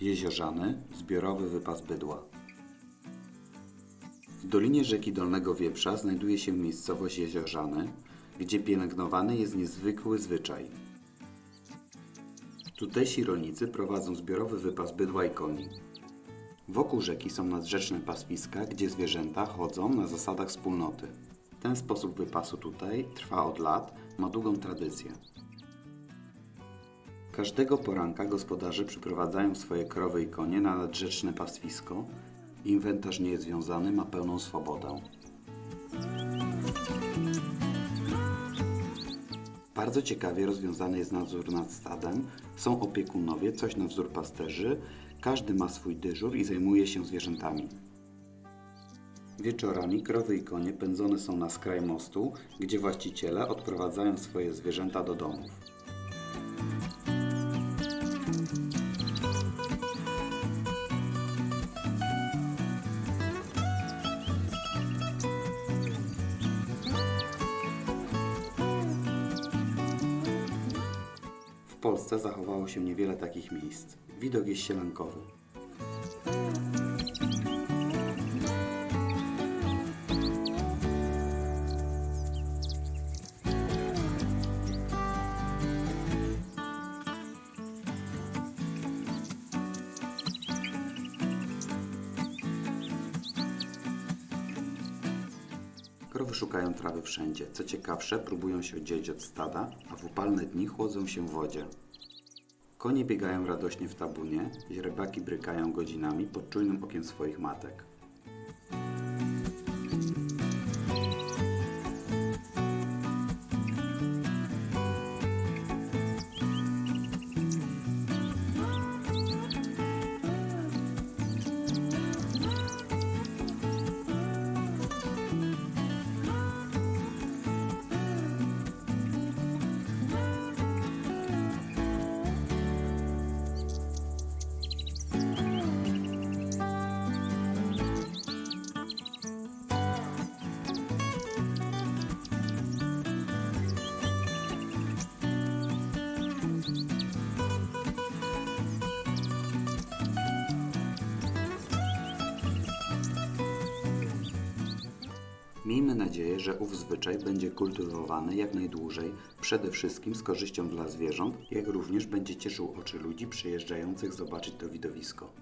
Jeziorzany, zbiorowy wypas bydła. W dolinie rzeki Dolnego Wieprza znajduje się miejscowość Jeziorzany, gdzie pielęgnowany jest niezwykły zwyczaj. Tutejsi rolnicy prowadzą zbiorowy wypas bydła i koni. Wokół rzeki są nadrzeczne paswiska, gdzie zwierzęta chodzą na zasadach wspólnoty. Ten sposób wypasu tutaj trwa od lat, ma długą tradycję. Każdego poranka gospodarze przyprowadzają swoje krowy i konie na nadrzeczne pastwisko. Inwentarz nie jest związany, ma pełną swobodę. Bardzo ciekawie rozwiązany jest nadzór nad stadem. Są opiekunowie, coś na wzór pasterzy. Każdy ma swój dyżur i zajmuje się zwierzętami. Wieczorami krowy i konie pędzone są na skraj mostu, gdzie właściciele odprowadzają swoje zwierzęta do domów. Polsce zachowało się niewiele takich miejsc. Widok jest sielankowy. Krowy szukają trawy wszędzie. Co ciekawsze, próbują się oddzielić od stada, a w upalne dni chłodzą się w wodzie. Konie biegają radośnie w tabunie, źrebaki brykają godzinami pod czujnym okiem swoich matek. Miejmy nadzieję, że ów zwyczaj będzie kultywowany jak najdłużej, przede wszystkim z korzyścią dla zwierząt, jak również będzie cieszył oczy ludzi przyjeżdżających zobaczyć to widowisko.